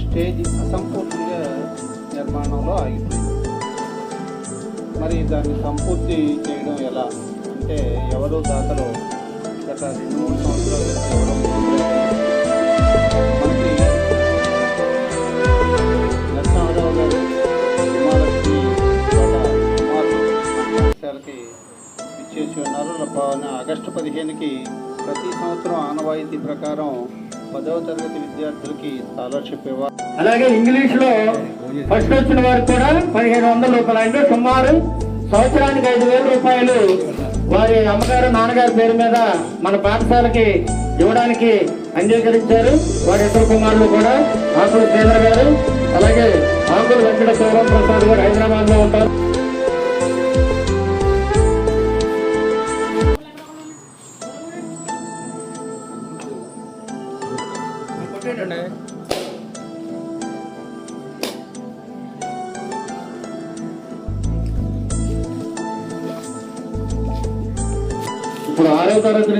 Stage అసంపూర్తిగా నిర్మాణంలో ఆగిపోయింది. మరి దాన్ని సంపూర్తి చేయడం ఎలా? అంటే ఎవరో దాతలో గత రెండు మూడు సంవత్సరాలు ఎవరో ఇచ్చేసి ఉన్నారు. ఆగస్టు పదిహేనుకి ప్రతి సంవత్సరం ఆనవాయితీ ప్రకారం పదవ తరగతి విద్యార్థులకి స్కాలర్షిప్ ఇవ్వాలి. అలాగే ఇంగ్లీష్లో ఫస్ట్ వచ్చిన వారికి కూడా పదిహేను వందల రూపాయలు. అంటే సుమారు సంవత్సరానికి ఐదు వేల రూపాయలు వారి అమ్మగారు నాన్నగారి పేరు మీద మన పాఠశాలకి ఇవ్వడానికి అంగీకరించారు. వారి ఇద్దరు కుమారులు కూడా ఆకులు శ్రీధర్ గారు అలాగే ఆకులు వెంకట శివరాం ప్రసాద్ గారు హైదరాబాద్లో ఉంటారు. ఇప్పుడు ఆరో తరగతి